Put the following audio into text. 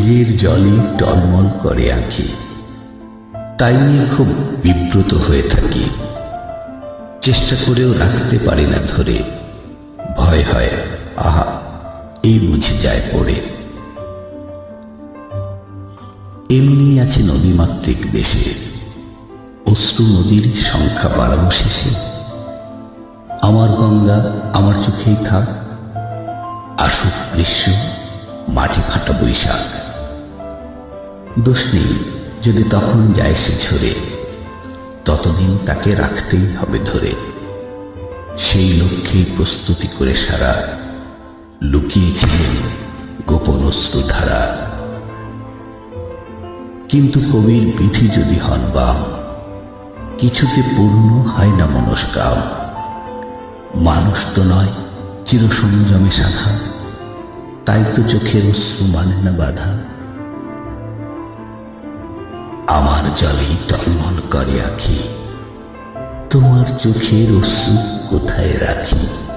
নিজের জলে টলমল করে আঁখি তাই নিয়ে খুব বিব্রত হয়ে থাকি। চেষ্টা করেও রাখতে পারি না ধরে। ভয় হয়, আহা, এই বুঝে যায় পড়ে। এমনি আছে নদীমাতৃক দেশে। অশ্রু নদীর সংখ্যা বাড়ানো শেষে। আমার গঙ্গা আমার চোখেই থাক। আসুক গ্রীষ্ম মাটি ফাটা বৈশাখ। দোষ নেই, যদি তখন যায় সে ঝরে। ততদিন তাকে রাখতেই হবে ধরে। সেই লক্ষ্যেই প্রস্তুতি করে সারা লুকিয়েছিলেন গোপন অশ্রুধারা। কিন্তু কবির বিধি যদি হন বাম, কিছুতে পূর্ণ হয় না মনস্কাম। মানুষ তো নয়, চিরসংযমে শাখা তাই তো চোখের অশ্রু মানে না বাধা। জলেই টলমল করে আঁখি। তোমার চোখের অশ্রু কোথায় রাখি?